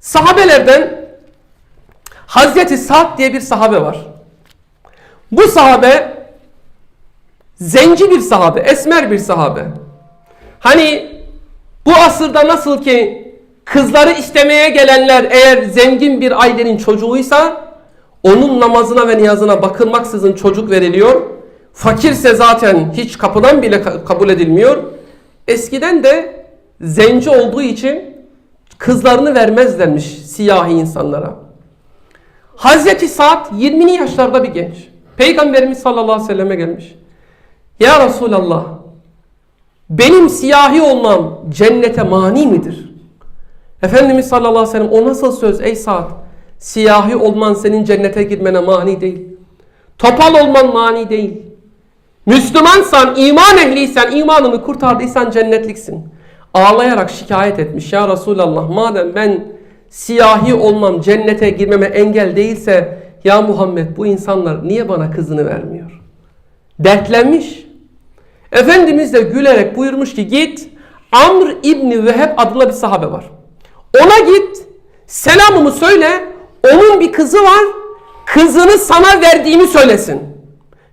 Sahabelerden Hazreti Sa'd diye bir sahabe var. Bu sahabe zenci bir sahabe, esmer bir sahabe. Hani bu asırda nasıl ki kızları istemeye gelenler eğer zengin bir ailenin çocuğuysa onun namazına ve niyazına bakılmaksızın çocuk veriliyor. Fakirse zaten hiç kapıdan bile ka- kabul edilmiyor. Eskiden de zenci olduğu için kızlarını vermezlermiş siyahi insanlara. Hazreti Sa'd 20'li yaşlarda bir genç. Peygamberimiz sallallahu aleyhi ve selleme gelmiş. Ya Resulallah benim siyahi olmam cennete mani midir? Efendimiz sallallahu aleyhi ve sellem o nasıl söz ey Sa'd? Siyahi olman senin cennete girmene mani değil. Topal olman mani değil. Müslümansan, iman ehliysen, imanını kurtardıysan cennetliksin. Ağlayarak şikayet etmiş. Ya Resulallah madem ben siyahi olmam cennete girmeme engel değilse ya Muhammed bu insanlar niye bana kızını vermiyor? Dertlenmiş. Efendimiz de gülerek buyurmuş ki git Amr İbni Veheb adlı bir sahabe var. Ona git selamımı söyle onun bir kızı var kızını sana verdiğimi söylesin.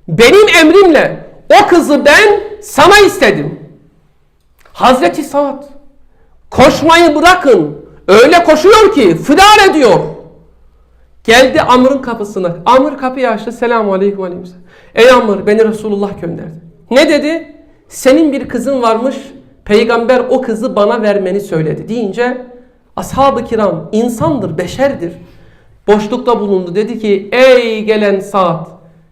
Benim emrimle o kızı ben sana istedim. Hazreti Sa'd koşmayı bırakın. Öyle koşuyor ki fidar ediyor. Geldi Amr'ın kapısına. Amr kapıyı açtı. Selamun aleyküm aleyküm. Ey Amr beni Resulullah gönderdi. Ne dedi? Senin bir kızın varmış. Peygamber o kızı bana vermeni söyledi deyince ashab-ı kiram insandır, beşerdir. Boşlukta bulundu. Dedi ki ey gelen saat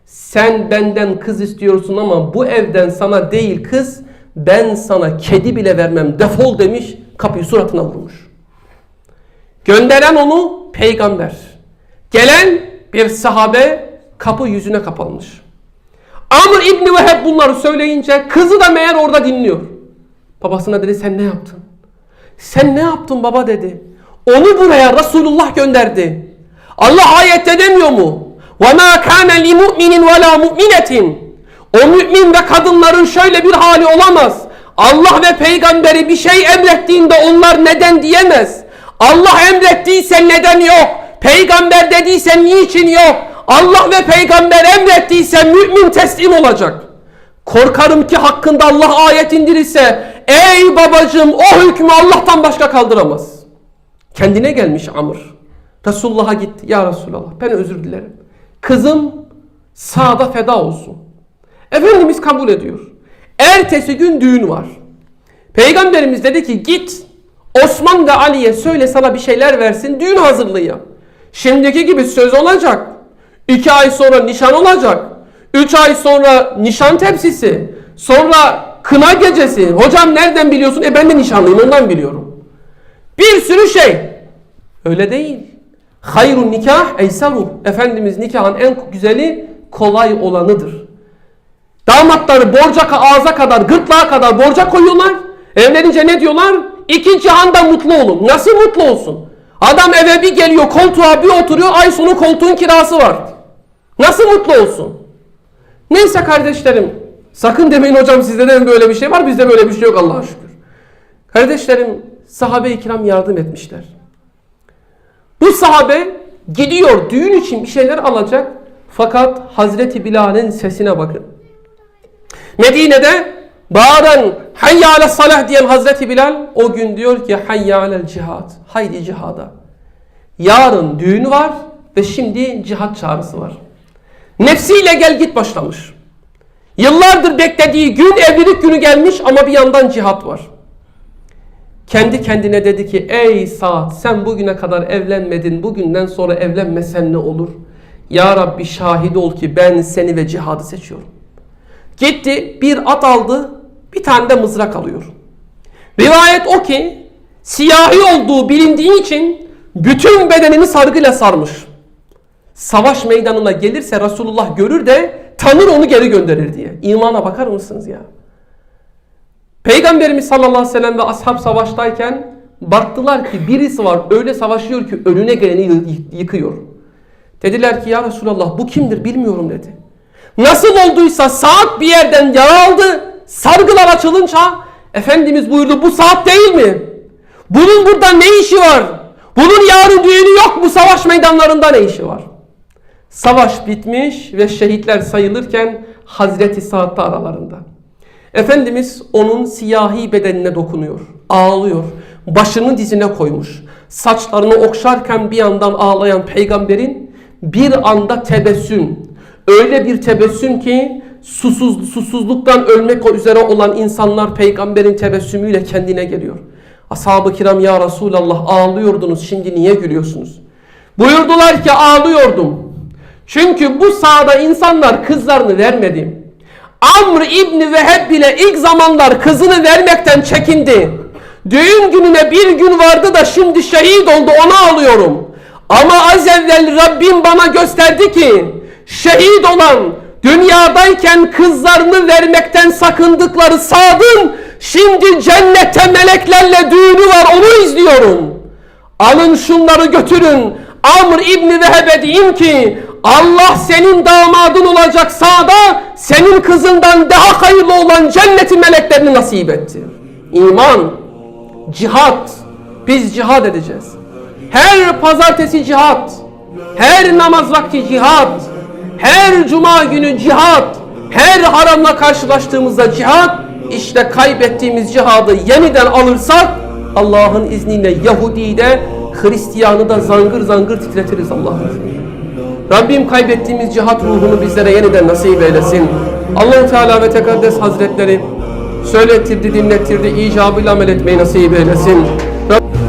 sen benden kız istiyorsun ama bu evden sana değil kız ben sana kedi bile vermem defol demiş kapıyı suratına vurmuş. Gönderen onu peygamber. Gelen bir sahabe kapı yüzüne kapanmış. Amr İbni Veheb bunları söyleyince kızı da meğer orada dinliyor. Babasına dedi sen ne yaptın? Sen ne yaptın baba dedi. Onu buraya Resulullah gönderdi. Allah ayette demiyor mu? وَمَا كَانَ لِمُؤْمِنٍ وَلَا مُؤْمِنَةٍ o mümin ve kadınların şöyle bir hali olamaz. Allah ve peygamberi bir şey emrettiğinde onlar neden diyemez. Allah emrettiyse neden yok. Peygamber dediyse niçin yok. Allah ve peygamber emrettiyse mümin teslim olacak. Korkarım ki hakkında Allah ayet indirirse ey babacığım o hükmü Allah'tan başka kaldıramaz. Kendine gelmiş Amr. Resulullah'a gitti. Ya Resulallah ben özür dilerim. Kızım sağda feda olsun. Efendimiz kabul ediyor. Ertesi gün düğün var. Peygamberimiz dedi ki git Osman ve Ali'ye söyle sana bir şeyler versin düğün hazırlığı yap. Şimdiki gibi söz olacak. İki ay sonra nişan olacak. Üç ay sonra nişan tepsisi. Sonra kına gecesi. Hocam nereden biliyorsun? E ben de nişanlıyım ondan biliyorum. Bir sürü şey. Öyle değil. Hayrun nikah eysaru. Efendimiz nikahın en güzeli kolay olanıdır. Damatları borca ağza kadar, gırtlağa kadar borca koyuyorlar. Evlenince ne diyorlar? İki cihanda mutlu olun. Nasıl mutlu olsun? Adam eve bir geliyor, koltuğa bir oturuyor, ay sonu koltuğun kirası var. Nasıl mutlu olsun? Neyse kardeşlerim, sakın demeyin hocam sizde de böyle bir şey var, bizde böyle bir şey yok Allah'a şükür. Kardeşlerim, sahabe-i kiram yardım etmişler. Bu sahabe gidiyor düğün için bir şeyler alacak. Fakat Hazreti Bilal'in sesine bakın. Medine'de bağıran hayya ale salah diyen Hazreti Bilal o gün diyor ki hayya alel cihad. Haydi cihada. Yarın düğün var ve şimdi cihat çağrısı var. Nefsiyle gel git başlamış. Yıllardır beklediği gün evlilik günü gelmiş ama bir yandan cihat var. Kendi kendine dedi ki ey Sa'd sen bugüne kadar evlenmedin bugünden sonra evlenmesen ne olur? Ya Rabbi şahit ol ki ben seni ve cihadı seçiyorum. Gitti bir at aldı bir tane de mızrak alıyor. Rivayet o ki siyahi olduğu bilindiği için bütün bedenini sargıyla sarmış. Savaş meydanına gelirse Resulullah görür de tanır onu geri gönderir diye. İmana bakar mısınız ya? Peygamberimiz sallallahu aleyhi ve sellem ve ashab savaştayken baktılar ki birisi var öyle savaşıyor ki önüne geleni yı- yıkıyor. Dediler ki ya Resulallah bu kimdir bilmiyorum dedi. Nasıl olduysa saat bir yerden yara aldı. Sargılar açılınca Efendimiz buyurdu bu saat değil mi? Bunun burada ne işi var? Bunun yarın düğünü yok. Bu savaş meydanlarında ne işi var? Savaş bitmiş ve şehitler sayılırken Hazreti Sa'd da aralarında. Efendimiz onun siyahi bedenine dokunuyor. Ağlıyor. Başını dizine koymuş. Saçlarını okşarken bir yandan ağlayan peygamberin bir anda tebessüm. Öyle bir tebessüm ki susuz, susuzluktan ölmek üzere olan insanlar peygamberin tebessümüyle kendine geliyor. Ashab-ı kiram ya Resulallah ağlıyordunuz şimdi niye gülüyorsunuz? Buyurdular ki ağlıyordum. Çünkü bu sahada insanlar kızlarını vermedi. Amr İbni Veheb bile ilk zamanlar kızını vermekten çekindi. Düğün gününe bir gün vardı da şimdi şehit oldu ona alıyorum. Ama az evvel Rabbim bana gösterdi ki şehit olan dünyadayken kızlarını vermekten sakındıkları Sad'ın şimdi cennette meleklerle düğünü var onu izliyorum. Alın şunları götürün. Amr İbni Veheb'e deyin ki Allah senin damadın olacak sağda senin kızından daha hayırlı olan cenneti meleklerini nasip etti. İman, cihat. Biz cihad edeceğiz. Her pazartesi cihat. Her namaz vakti cihat. Her cuma günü cihat. Her haramla karşılaştığımızda cihat. İşte kaybettiğimiz cihadı yeniden alırsak Allah'ın izniyle Yahudi'yi de Hristiyanı da zangır zangır titretiriz Allah'ın. Rabbim kaybettiğimiz cihat ruhunu bizlere yeniden nasip eylesin. Allahu Teala ve Tekaddes Hazretleri söylettirdi, dinlettirdi, icabıyla amel etmeyi nasip eylesin. Rabbim